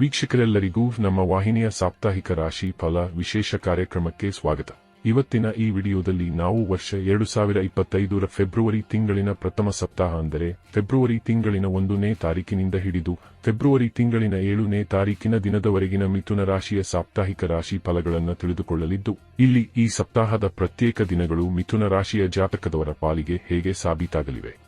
ವೀಕ್ಷಕರೆಲ್ಲರಿಗೂ ನಮ್ಮ ವಾಹಿನಿಯ ಸಾಪ್ತಾಹಿಕ ರಾಶಿ ಫಲ ವಿಶೇಷ ಕಾರ್ಯಕ್ರಮಕ್ಕೆ ಸ್ವಾಗತ. ಇವತ್ತಿನ ಈ ವಿಡಿಯೋದಲ್ಲಿ ನಾವು ವರ್ಷ ಎರಡು ಸಾವಿರ ಇಪ್ಪತ್ತೈದರ ಫೆಬ್ರವರಿ ತಿಂಗಳಿನ ಪ್ರಥಮ ಸಪ್ತಾಹ ಅಂದರೆ ಫೆಬ್ರವರಿ ತಿಂಗಳಿನ ಒಂದನೇ ತಾರೀಕಿನಿಂದ ಹಿಡಿದು ಫೆಬ್ರವರಿ ತಿಂಗಳಿನ ಏಳನೇ ತಾರೀಕಿನ ದಿನದವರೆಗಿನ ಮಿಥುನ ರಾಶಿಯ ಸಾಪ್ತಾಹಿಕ ರಾಶಿ ಫಲಗಳನ್ನು ತಿಳಿದುಕೊಳ್ಳಲಿದ್ದು, ಇಲ್ಲಿ ಈ ಸಪ್ತಾಹದ ಪ್ರತ್ಯೇಕ ದಿನಗಳು ಮಿಥುನ ರಾಶಿಯ ಜಾತಕದವರ ಪಾಲಿಗೆ ಹೇಗೆ ಸಾಬೀತಾಗಲಿವೆ.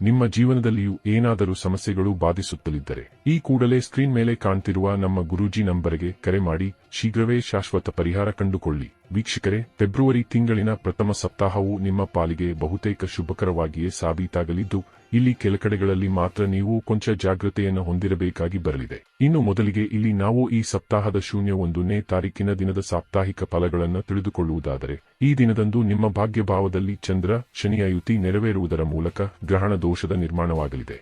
ನಿಮ್ಮ ಜೀವನದಲ್ಲಿಯೂ ಏನಾದರೂ ಸಮಸ್ಯೆಗಳು ಬಾಧಿಸುತ್ತಲಿದ್ದರೆ, ಈ ಕೂಡಲೇ ಸ್ಕ್ರೀನ್ ಮೇಲೆ ಕಾಣ್ತಿರುವ ನಮ್ಮ ಗುರೂಜಿ ನಂಬರ್ಗೆ ಕರೆ ಮಾಡಿ, ಶೀಘ್ರವೇ ಶಾಶ್ವತ ಪರಿಹಾರ ಕಂಡುಕೊಳ್ಳಿ. ವೀಕ್ಷಕರೇ, ಫೆಬ್ರವರಿ ತಿಂಗಳಿನ ಪ್ರಥಮ ಸಪ್ತಾಹವು ನಿಮ್ಮ ಪಾಲಿಗೆ ಬಹುತೇಕ ಶುಭಕರವಾಗಿಯೇ ಸಾಬೀತಾಗಲಿದ್ದು, ಇಲ್ಲಿ ಕೆಲಕಡೆಗಳಲ್ಲಿ ಮಾತ್ರ ನೀವು ಕೊಂಚ ಜಾಗ್ರತೆಯನ್ನು ಹೊಂದಿರಬೇಕಾಗಿ ಬರಲಿದೆ. ಇನ್ನು ಮೊದಲಿಗೆ ಇಲ್ಲಿ ನಾವು ಈ ಸಪ್ತಾಹದ ಶೂನ್ಯ ಒಂದನೇ ತಾರೀಕಿನ ದಿನದ ಸಾಪ್ತಾಹಿಕ ಫಲಗಳನ್ನು ತಿಳಿದುಕೊಳ್ಳುವುದಾದರೆ, ಈ ದಿನದಂದು ನಿಮ್ಮ ಭಾಗ್ಯಭಾವದಲ್ಲಿ ಚಂದ್ರ ಶನಿಯ ಯುತಿ ನೆರವೇರುವುದರ ಮೂಲಕ ಗ್ರಹಣ ದೋಷದ ನಿರ್ಮಾಣವಾಗಲಿದೆ.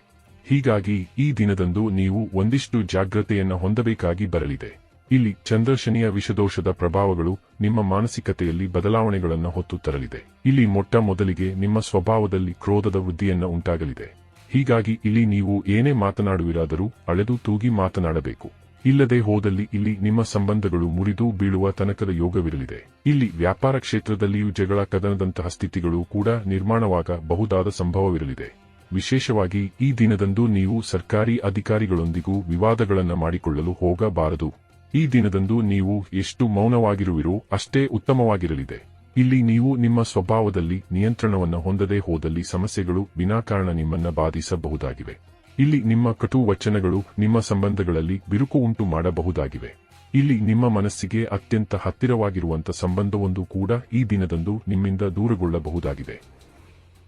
ಹೀಗಾಗಿ ಈ ದಿನದಂದು ನೀವು ಒಂದಿಷ್ಟು ಜಾಗ್ರತೆಯನ್ನು ಹೊಂದಬೇಕಾಗಿ ಬರಲಿದೆ. ಇಲ್ಲಿ ಚಂದ್ರಶನಿಯ ವಿಷದೋಷದ ಪ್ರಭಾವಗಳು ನಿಮ್ಮ ಮಾನಸಿಕತೆಯಲ್ಲಿ ಬದಲಾವಣೆಗಳನ್ನು ಹೊತ್ತು ತರಲಿದೆ. ಇಲ್ಲಿ ಮೊಟ್ಟ ಮೊದಲಿಗೆ ನಿಮ್ಮ ಸ್ವಭಾವದಲ್ಲಿ ಕ್ರೋಧದ ವೃದ್ಧಿಯನ್ನ ಉಂಟಾಗಲಿದೆ. ಹೀಗಾಗಿ ಇಲ್ಲಿ ನೀವು ಏನೇ ಮಾತನಾಡುವಿರಾದರೂ ಅಳೆದು ತೂಗಿ ಮಾತನಾಡಬೇಕು. ಇಲ್ಲದೆ ಹೋದಲ್ಲಿ ಇಲ್ಲಿ ನಿಮ್ಮ ಸಂಬಂಧಗಳು ಮುರಿದು ಬೀಳುವ ತನಕದ ಯೋಗವಿರಲಿದೆ. ಇಲ್ಲಿ ವ್ಯಾಪಾರ ಕ್ಷೇತ್ರದಲ್ಲಿಯೂ ಜಗಳ ಕದನದಂತಹ ಸ್ಥಿತಿಗಳು ಕೂಡ ನಿರ್ಮಾಣವಾಗಬಹುದಾದ ಸಂಭವವಿರಲಿದೆ. ವಿಶೇಷವಾಗಿ ಈ ದಿನದಂದು ನೀವು ಸರ್ಕಾರಿ ಅಧಿಕಾರಿಗಳೊಂದಿಗೂ ವಿವಾದಗಳನ್ನು ಮಾಡಿಕೊಳ್ಳಲು ಹೋಗಬಾರದು. ಈ ದಿನದಂದು ನೀವು ಎಷ್ಟು ಮೌನವಾಗಿರುವಿರೋ ಅಷ್ಟೇ ಉತ್ತಮವಾಗಿರಲಿದೆ. ಇಲ್ಲಿ ನೀವು ನಿಮ್ಮ ಸ್ವಭಾವದಲ್ಲಿ ನಿಯಂತ್ರಣವನ್ನು ಹೊಂದದೇ ಹೋದಲ್ಲಿ ಸಮಸ್ಯೆಗಳು ವಿನಾಕಾರಣ ನಿಮ್ಮನ್ನ ಬಾಧಿಸಬಹುದಾಗಿವೆ. ಇಲ್ಲಿ ನಿಮ್ಮ ಕಟು ವಚನಗಳು ನಿಮ್ಮ ಸಂಬಂಧಗಳಲ್ಲಿ ಬಿರುಕು ಉಂಟು ಮಾಡಬಹುದಾಗಿವೆ. ಇಲ್ಲಿ ನಿಮ್ಮ ಮನಸ್ಸಿಗೆ ಅತ್ಯಂತ ಹತ್ತಿರವಾಗಿರುವಂತ ಸಂಬಂಧವೊಂದು ಕೂಡ ಈ ದಿನದಂದು ನಿಮ್ಮಿಂದ ದೂರಗೊಳ್ಳಬಹುದಾಗಿದೆ.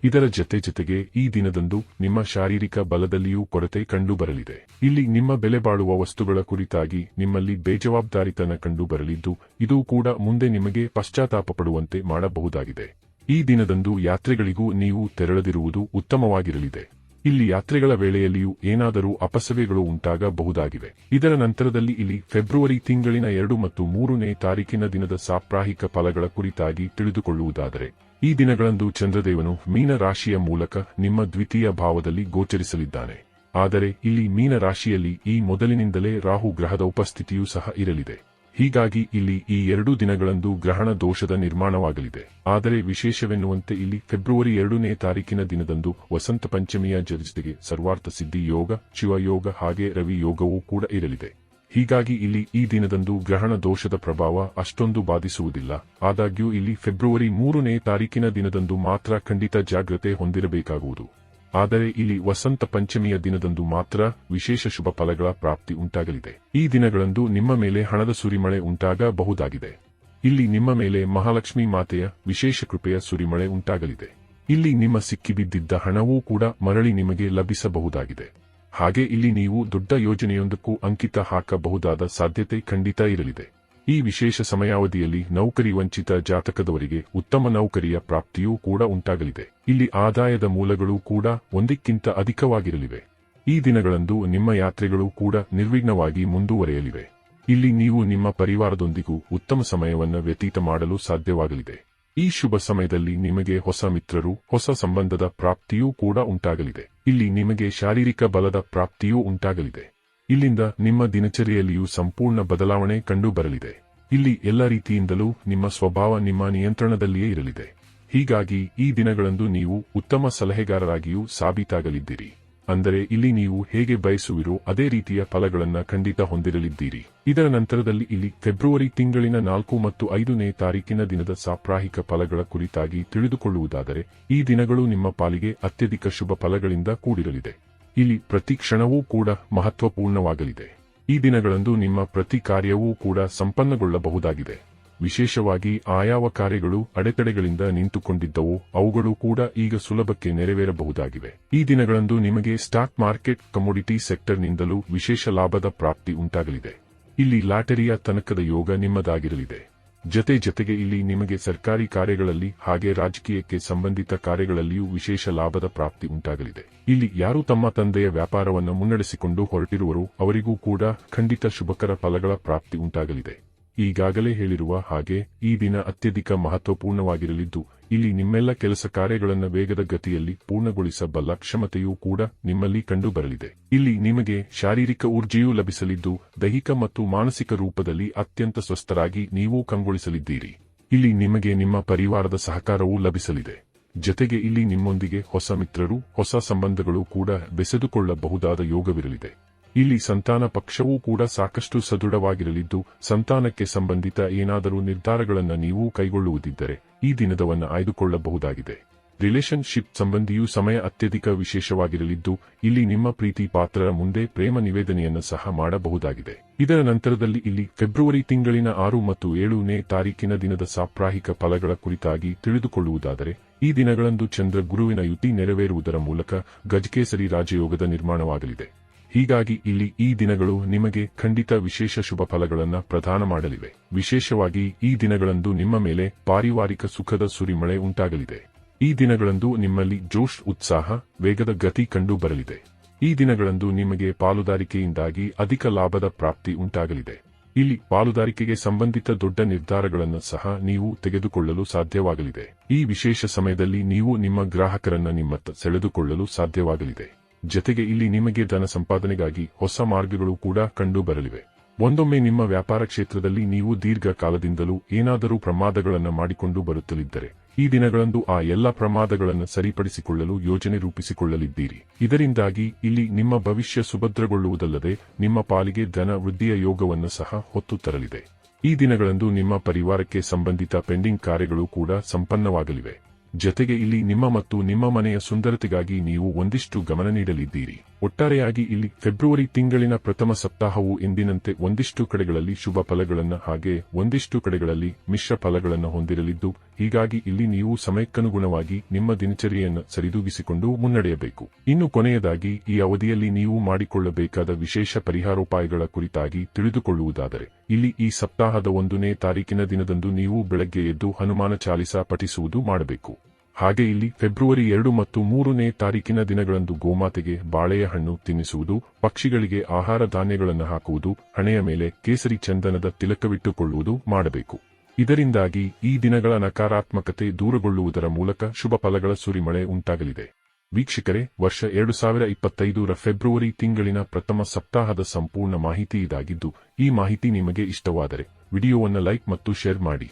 ಇದರ ಜತೆ ಜತೆಗೆ ಈ ದಿನದಂದು ನಿಮ್ಮ ಶಾರೀರಿಕ ಬಲದಲ್ಲಿಯೂ ಕೊರತೆ ಕಂಡುಬರಲಿದೆ. ಇಲ್ಲಿ ನಿಮ್ಮ ಬೆಲೆ ಬಾಳುವ ವಸ್ತುಗಳ ಕುರಿತಾಗಿ ನಿಮ್ಮಲ್ಲಿ ಬೇಜವಾಬ್ದಾರಿತನ ಕಂಡುಬರಲಿದ್ದು, ಇದು ಕೂಡ ಮುಂದೆ ನಿಮಗೆ ಪಶ್ಚಾತ್ತಾಪ ಪಡುವಂತೆ ಮಾಡಬಹುದಾಗಿದೆ. ಈ ದಿನದಂದು ಯಾತ್ರೆಗಳಿಗೂ ನೀವು ತೆರಳದಿರುವುದು ಉತ್ತಮವಾಗಿರಲಿದೆ. ಇಲ್ಲಿ ಯಾತ್ರೆಗಳ ವೇಳೆಯಲ್ಲಿಯೂ ಏನಾದರೂ ಅಪಸವ್ಯಗಳು ಉಂಟಾಗಬಹುದಾಗಿವೆ. ಇದರ ನಂತರದಲ್ಲಿ ಇಲ್ಲಿ ಫೆಬ್ರವರಿ ತಿಂಗಳಿನ ಎರಡು ಮತ್ತು ಮೂರನೇ ತಾರೀಕಿನ ದಿನದ ಸಾಪ್ರಾಹಿಕ ಫಲಗಳ ಕುರಿತಾಗಿ ತಿಳಿದುಕೊಳ್ಳುವುದಾದರೆ, ಈ ದಿನಗಳಂದು ಚಂದ್ರದೇವನು ಮೀನ ರಾಶಿಯ ಮೂಲಕ ನಿಮ್ಮ ದ್ವಿತೀಯ ಭಾವದಲ್ಲಿ ಗೋಚರಿಸಲಿದ್ದಾನೆ. ಆದರೆ ಇಲ್ಲಿ ಮೀನ ರಾಶಿಯಲ್ಲಿ ಈ ಮೊದಲಿನಿಂದಲೇ ರಾಹು ಗ್ರಹದ ಉಪಸ್ಥಿತಿಯೂ ಸಹ ಇರಲಿದೆ. ಹೀಗಾಗಿ ಇಲ್ಲಿ ಈ ಎರಡು ದಿನಗಳಂದು ಗ್ರಹಣ ದೋಷದ ನಿರ್ಮಾಣವಾಗಲಿದೆ. ಆದರೆ ವಿಶೇಷವೆನ್ನುವಂತೆ ಇಲ್ಲಿ ಫೆಬ್ರವರಿ ಎರಡನೇ ತಾರೀಕಿನ ದಿನದಂದು ವಸಂತ ಪಂಚಮಿಯ ಜೊತೆಗೆ ಸರ್ವಾರ್ಥ ಸಿದ್ಧಿ ಯೋಗ ಶಿವಯೋಗ ಹಾಗೆ ರವಿ ಯೋಗವೂ ಕೂಡ ಇರಲಿದೆ. ಹೀಗಾಗಿ ಇಲ್ಲಿ ಈ ದಿನದಂದು ಗ್ರಹಣ ದೋಷದ ಪ್ರಭಾವ ಅಷ್ಟೊಂದು ಬಾಧಿಸುವುದಿಲ್ಲ. ಆದಾಗ್ಯೂ ಇಲ್ಲಿ ಫೆಬ್ರವರಿ ಮೂರನೇ ತಾರೀಕಿನ ದಿನದಂದು ಮಾತ್ರ ಖಂಡಿತ ಜಾಗ್ರತೆ ಹೊಂದಿರಬೇಕಾಗುವುದು. ಆದರೆ ಇಲ್ಲಿ ವಸಂತ ಪಂಚಮಿಯ ದಿನದಂದು ಮಾತ್ರ ವಿಶೇಷ ಶುಭ ಫಲಗಳ ಪ್ರಾಪ್ತಿ ಉಂಟಾಗಲಿದೆ. ಈ ದಿನಗಳಂದು ನಿಮ್ಮ ಮೇಲೆ ಹಣದ ಸುರಿಮಳೆ ಉಂಟಾಗಬಹುದಾಗಿದೆ. ಇಲ್ಲಿ ನಿಮ್ಮ ಮೇಲೆ ಮಹಾಲಕ್ಷ್ಮಿ ಮಾತೆಯ ವಿಶೇಷ ಕೃಪೆಯ ಸುರಿಮಳೆ ಉಂಟಾಗಲಿದೆ. ಇಲ್ಲಿ ನಿಮ್ಮ ಸಿಕ್ಕಿಬಿದ್ದಿದ್ದ ಹಣವೂ ಕೂಡ ಮರಳಿ ನಿಮಗೆ ಲಭಿಸಬಹುದಾಗಿದೆ. ಹಾಗೆ ಇಲ್ಲಿ ನೀವು ದೊಡ್ಡ ಯೋಜನೆಯೊಂದಕ್ಕೂ ಅಂಕಿತ ಹಾಕಬಹುದಾದ ಸಾಧ್ಯತೆ ಖಂಡಿತ ಇರಲಿದೆ. ಈ ವಿಶೇಷ ಸಮಯಾವಧಿಯಲ್ಲಿ ನೌಕರಿ ವಂಚಿತ ಜಾತಕದವರಿಗೆ ಉತ್ತಮ ನೌಕರಿಯ ಪ್ರಾಪ್ತಿಯೂ ಕೂಡ ಉಂಟಾಗಲಿದೆ. ಇಲ್ಲಿ ಆದಾಯದ ಮೂಲಗಳು ಕೂಡ ಒಂದಕ್ಕಿಂತ ಅಧಿಕವಾಗಿರಲಿವೆ. ಈ ದಿನಗಳಂದು ನಿಮ್ಮ ಯಾತ್ರೆಗಳು ಕೂಡ ನಿರ್ವಿಘ್ನವಾಗಿ ಮುಂದುವರೆಯಲಿವೆ. ಇಲ್ಲಿ ನೀವು ನಿಮ್ಮ ಪರಿವಾರದೊಂದಿಗೂ ಉತ್ತಮ ಸಮಯವನ್ನು ವ್ಯತೀತ ಮಾಡಲು ಸಾಧ್ಯವಾಗಲಿದೆ. ಈ ಶುಭ ಸಮಯದಲ್ಲಿ ನಿಮಗೆ ಹೊಸ ಮಿತ್ರರು, ಹೊಸ ಸಂಬಂಧದ ಪ್ರಾಪ್ತಿಯೂ ಕೂಡ ಉಂಟಾಗಲಿದೆ. ಇಲ್ಲಿ ನಿಮಗೆ ಶಾರೀರಿಕ ಬಲದ ಪ್ರಾಪ್ತಿಯೂ ಉಂಟಾಗಲಿದೆ. ಇಲ್ಲಿಂದ ನಿಮ್ಮ ದಿನಚರಿಯಲ್ಲಿಯೂ ಸಂಪೂರ್ಣ ಬದಲಾವಣೆ ಕಂಡುಬರಲಿದೆ. ಇಲ್ಲಿ ಎಲ್ಲ ರೀತಿಯಿಂದಲೂ ನಿಮ್ಮ ಸ್ವಭಾವ ನಿಮ್ಮ ನಿಯಂತ್ರಣದಲ್ಲಿಯೇ ಇರಲಿದೆ. ಹೀಗಾಗಿ ಈ ದಿನಗಳಂದು ನೀವು ಉತ್ತಮ ಸಲಹೆಗಾರರಾಗಿಯೂ ಸಾಬೀತಾಗಲಿದ್ದೀರಿ. ಅಂದರೆ ಇಲ್ಲಿ ನೀವು ಹೇಗೆ ಬಯಸುವಿರೋ ಅದೇ ರೀತಿಯ ಫಲಗಳನ್ನು ಖಂಡಿತ ಹೊಂದಿರಲಿದ್ದೀರಿ. ಇದರ ನಂತರದಲ್ಲಿ ಇಲ್ಲಿ ಫೆಬ್ರವರಿ ತಿಂಗಳಿನ ನಾಲ್ಕು ಮತ್ತು ಐದನೇ ತಾರೀಕಿನ ದಿನದ ಸಾಪ್ರಾಹಿಕ ಫಲಗಳ ಕುರಿತಾಗಿ ತಿಳಿದುಕೊಳ್ಳುವುದಾದರೆ ಈ ದಿನಗಳು ನಿಮ್ಮ ಪಾಲಿಗೆ ಅತ್ಯಧಿಕ ಶುಭ ಫಲಗಳಿಂದ ಕೂಡಿರಲಿದೆ. ಇಲ್ಲಿ ಪ್ರತಿ ಕ್ಷಣವೂ ಕೂಡ ಮಹತ್ವಪೂರ್ಣವಾಗಲಿದೆ. ಈ ದಿನಗಳಂದು ನಿಮ್ಮ ಪ್ರತಿ ಕಾರ್ಯವೂ ಕೂಡ ಸಂಪನ್ನಗೊಳ್ಳಬಹುದಾಗಿದೆ. ವಿಶೇಷವಾಗಿ ಆಯಾವ ಕಾರ್ಯಗಳು ಅಡೆತಡೆಗಳಿಂದ ನಿಂತುಕೊಂಡಿದ್ದವು, ಅವುಗಳು ಕೂಡ ಈಗ ಸುಲಭಕ್ಕೆ ನೆರವೇರಬಹುದಾಗಿವೆ. ಈ ದಿನಗಳಂದು ನಿಮಗೆ ಸ್ಟಾಕ್ ಮಾರ್ಕೆಟ್ ಕಮೋಡಿಟಿ ಸೆಕ್ಟರ್ನಿಂದಲೂ ವಿಶೇಷ ಲಾಭದ ಪ್ರಾಪ್ತಿ ಉಂಟಾಗಲಿದೆ. ಇಲ್ಲಿ ಲಾಟರಿಯ ತನಕದ ಯೋಗ ನಿಮ್ಮದಾಗಿರಲಿದೆ. ಜತೆ ಜತೆಗೆ ಇಲ್ಲಿ ನಿಮಗೆ ಸರ್ಕಾರಿ ಕಾರ್ಯಗಳಲ್ಲಿ ಹಾಗೆ ರಾಜಕೀಯಕ್ಕೆ ಸಂಬಂಧಿತ ಕಾರ್ಯಗಳಲ್ಲಿಯೂ ವಿಶೇಷ ಲಾಭದ ಪ್ರಾಪ್ತಿ ಉಂಟಾಗಲಿದೆ. ಇಲ್ಲಿ ಯಾರು ತಮ್ಮ ತಂದೆಯ ವ್ಯಾಪಾರವನ್ನು ಮುನ್ನಡೆಸಿಕೊಂಡು ಹೊರಟಿರುವರೋ ಅವರಿಗೂ ಕೂಡ ಖಂಡಿತ ಶುಭಕರ ಫಲಗಳ ಪ್ರಾಪ್ತಿ ಉಂಟಾಗಲಿದೆ. ಈಗಾಗಲೇ ಹೇಳಿರುವ ಹಾಗೆ, ಈ ದಿನ ಅತ್ಯಧಿಕ ಮಹತ್ವಪೂರ್ಣವಾಗಿರಲಿದ್ದು, ಇಲ್ಲಿ ನಿಮ್ಮೆಲ್ಲ ಕೆಲಸ ಕಾರ್ಯಗಳನ್ನು ವೇಗದ ಗತಿಯಲ್ಲಿ ಪೂರ್ಣಗೊಳಿಸಬಲ್ಲ ಕ್ಷಮತೆಯೂ ಕೂಡ ನಿಮ್ಮಲ್ಲಿ ಕಂಡುಬರಲಿದೆ. ಇಲ್ಲಿ ನಿಮಗೆ ಶಾರೀರಿಕ ಊರ್ಜೆಯೂ ಲಭಿಸಲಿದ್ದು, ದೈಹಿಕ ಮತ್ತು ಮಾನಸಿಕ ರೂಪದಲ್ಲಿ ಅತ್ಯಂತ ಸ್ವಸ್ಥರಾಗಿ ನೀವು ಕಂಗೊಳಿಸಲಿದ್ದೀರಿ. ಇಲ್ಲಿ ನಿಮಗೆ ನಿಮ್ಮ ಪರಿವಾರದ ಸಹಕಾರವೂ ಲಭಿಸಲಿದೆ. ಜತೆಗೆ ಇಲ್ಲಿ ನಿಮ್ಮೊಂದಿಗೆ ಹೊಸ ಮಿತ್ರರು, ಹೊಸ ಸಂಬಂಧಗಳು ಕೂಡ ಬೆಸೆದುಕೊಳ್ಳಬಹುದಾದ ಯೋಗವಿರಲಿದೆ. ಇಲ್ಲಿ ಸಂತಾನ ಪಕ್ಷವೂ ಕೂಡ ಸಾಕಷ್ಟು ಸದೃಢವಾಗಿರಲಿದ್ದು, ಸಂತಾನಕ್ಕೆ ಸಂಬಂಧಿತ ಏನಾದರೂ ನಿರ್ಧಾರಗಳನ್ನು ನೀವು ಕೈಗೊಳ್ಳುವುದಿದ್ದರೆ ಈ ದಿನದವನ್ನ ಆಯ್ದುಕೊಳ್ಳಬಹುದಾಗಿದೆ. ರಿಲೇಶನ್ಶಿಪ್ ಸಂಬಂಧಿಯೂ ಸಮಯ ಅತ್ಯಧಿಕ ವಿಶೇಷವಾಗಿರಲಿದ್ದು, ಇಲ್ಲಿ ನಿಮ್ಮ ಪ್ರೀತಿ ಪಾತ್ರರ ಮುಂದೆ ಪ್ರೇಮ ನಿವೇದನೆಯನ್ನು ಸಹ ಮಾಡಬಹುದಾಗಿದೆ. ಇದರ ನಂತರದಲ್ಲಿ ಇಲ್ಲಿ ಫೆಬ್ರವರಿ ತಿಂಗಳಿನ ಆರು ಮತ್ತು ಏಳನೇ ತಾರೀಕಿನ ದಿನದ ಸಾಪ್ರಾಹಿಕ ಫಲಗಳ ಕುರಿತಾಗಿ ತಿಳಿದುಕೊಳ್ಳುವುದಾದರೆ, ಈ ದಿನಗಳಂದು ಚಂದ್ರ ಗುರುವಿನ ಯುತಿ ನೆರವೇರುವುದರ ಮೂಲಕ ಗಜಕೇಸರಿ ರಾಜಯೋಗದ ನಿರ್ಮಾಣವಾಗಲಿದೆ. ಹೀಗಾಗಿ ಇಲ್ಲಿ ಈ ದಿನಗಳು ನಿಮಗೆ ಖಂಡಿತ ವಿಶೇಷ ಶುಭ ಫಲಗಳನ್ನು ಪ್ರದಾನ ಮಾಡಲಿವೆ. ವಿಶೇಷವಾಗಿ ಈ ದಿನಗಳಂದು ನಿಮ್ಮ ಮೇಲೆ ಪಾರಿವಾರಿಕ ಸುಖದ ಸುರಿಮಳೆ ಉಂಟಾಗಲಿದೆ. ಈ ದಿನಗಳಂದು ನಿಮ್ಮಲ್ಲಿ ಜೋಶ್ ಉತ್ಸಾಹ, ವೇಗದ ಗತಿ ಕಂಡು ಬರಲಿದೆ. ಈ ದಿನಗಳಂದು ನಿಮಗೆ ಪಾಲುದಾರಿಕೆಯಿಂದಾಗಿ ಅಧಿಕ ಲಾಭದ ಪ್ರಾಪ್ತಿ ಉಂಟಾಗಲಿದೆ. ಇಲ್ಲಿ ಪಾಲುದಾರಿಕೆಗೆ ಸಂಬಂಧಿತ ದೊಡ್ಡ ನಿರ್ಧಾರಗಳನ್ನು ಸಹ ನೀವು ತೆಗೆದುಕೊಳ್ಳಲು ಸಾಧ್ಯವಾಗಲಿದೆ. ಈ ವಿಶೇಷ ಸಮಯದಲ್ಲಿ ನೀವು ನಿಮ್ಮ ಗ್ರಾಹಕರನ್ನ ನಿಮ್ಮತ್ತ ಸೆಳೆದುಕೊಳ್ಳಲು ಸಾಧ್ಯವಾಗಲಿದೆ. ಜತೆಗೆ ಇಲ್ಲಿ ನಿಮಗೆ ಧನ ಸಂಪಾದನೆಗಾಗಿ ಹೊಸ ಮಾರ್ಗಗಳು ಕೂಡ ಕಂಡು ಬರಲಿವೆ. ಒಂದೊಮ್ಮೆ ನಿಮ್ಮ ವ್ಯಾಪಾರ ಕ್ಷೇತ್ರದಲ್ಲಿ ನೀವು ದೀರ್ಘಕಾಲದಿಂದಲೂ ಏನಾದರೂ ಪ್ರಮಾದಗಳನ್ನು ಮಾಡಿಕೊಂಡು ಬರುತ್ತಲಿದ್ದರೆ, ಈ ದಿನಗಳಂದು ಆ ಎಲ್ಲ ಪ್ರಮಾದಗಳನ್ನು ಸರಿಪಡಿಸಿಕೊಳ್ಳಲು ಯೋಜನೆ ರೂಪಿಸಿಕೊಳ್ಳಲಿದ್ದೀರಿ. ಇದರಿಂದಾಗಿ ಇಲ್ಲಿ ನಿಮ್ಮ ಭವಿಷ್ಯ ಸುಭದ್ರಗೊಳ್ಳುವುದಲ್ಲದೆ ನಿಮ್ಮ ಪಾಲಿಗೆ ಧನ ವೃದ್ಧಿಯ ಯೋಗವನ್ನು ಸಹ ಹೊತ್ತು ತರಲಿದೆ. ಈ ದಿನಗಳಂದು ನಿಮ್ಮ ಪರಿವಾರಕ್ಕೆ ಸಂಬಂಧಿತ ಪೆಂಡಿಂಗ್ ಕಾರ್ಯಗಳು ಕೂಡ ಸಂಪನ್ನವಾಗಲಿವೆ. ಜತೆಗೆ ಇಲ್ಲಿ ನಿಮ್ಮ ಮತ್ತು ನಿಮ್ಮ ಮನೆಯ ಸುಂದರತೆಗಾಗಿ ನೀವು ಒಂದಿಷ್ಟು ಗಮನ ನೀಡಲಿದ್ದೀರಿ. ಒಟ್ಟಾರೆಯಾಗಿ ಇಲ್ಲಿ ಫೆಬ್ರವರಿ ತಿಂಗಳಿನ ಪ್ರಥಮ ಸಪ್ತಾಹವು ಎಂದಿನಂತೆ ಒಂದಿಷ್ಟು ಕಡೆಗಳಲ್ಲಿ ಶುಭ ಫಲಗಳನ್ನು ಹಾಗೆ ಒಂದಿಷ್ಟು ಕಡೆಗಳಲ್ಲಿ ಮಿಶ್ರ ಫಲಗಳನ್ನು ಹೊಂದಿರಲಿದ್ದು, ಹೀಗಾಗಿ ಇಲ್ಲಿ ನೀವು ಸಮಯಕ್ಕನುಗುಣವಾಗಿ ನಿಮ್ಮ ದಿನಚರಿಯನ್ನು ಸರಿದೂಗಿಸಿಕೊಂಡು ಮುನ್ನಡೆಯಬೇಕು. ಇನ್ನು ಕೊನೆಯದಾಗಿ, ಈ ಅವಧಿಯಲ್ಲಿ ನೀವು ಮಾಡಿಕೊಳ್ಳಬೇಕಾದ ವಿಶೇಷ ಪರಿಹಾರೋಪಾಯಗಳ ಕುರಿತಾಗಿ ತಿಳಿದುಕೊಳ್ಳುವುದಾದರೆ, ಇಲ್ಲಿ ಈ ಸಪ್ತಾಹದ ಒಂದನೇ ತಾರೀಕಿನ ದಿನದಂದು ನೀವು ಬೆಳಗ್ಗೆ ಎದ್ದು ಹನುಮಾನ ಚಾಲಿಸ ಪಠಿಸುವುದು ಮಾಡಬೇಕು. ಹಾಗೆ ಇಲ್ಲಿ ಫೆಬ್ರವರಿ ಎರಡು ಮತ್ತು ಮೂರನೇ ತಾರೀಕಿನ ದಿನಗಳಂದು ಗೋಮಾತೆಗೆ ಬಾಳೆಯ ಹಣ್ಣು ತಿನ್ನಿಸುವುದು, ಪಕ್ಷಿಗಳಿಗೆ ಆಹಾರ ಧಾನ್ಯಗಳನ್ನು ಹಾಕುವುದು, ಹಣೆಯ ಮೇಲೆ ಕೇಸರಿ ಚಂದನದ ತಿಲಕವಿಟ್ಟುಕೊಳ್ಳುವುದು ಮಾಡಬೇಕು. ಇದರಿಂದಾಗಿ ಈ ದಿನಗಳ ನಕಾರಾತ್ಮಕತೆ ದೂರಗೊಳ್ಳುವುದರ ಮೂಲಕ ಶುಭ ಫಲಗಳ ಸುರಿಮಳೆ ಉಂಟಾಗಲಿದೆ. ವೀಕ್ಷಕರೇ, ವರ್ಷ ಎರಡು ಸಾವಿರ ಇಪ್ಪತ್ತೈದರ ಫೆಬ್ರವರಿ ತಿಂಗಳಿನ ಪ್ರಥಮ ಸಪ್ತಾಹದ ಸಂಪೂರ್ಣ ಮಾಹಿತಿ ಇದಾಗಿದ್ದು, ಈ ಮಾಹಿತಿ ನಿಮಗೆ ಇಷ್ಟವಾದರೆ ವಿಡಿಯೋವನ್ನು ಲೈಕ್ ಮತ್ತು ಶೇರ್ ಮಾಡಿ.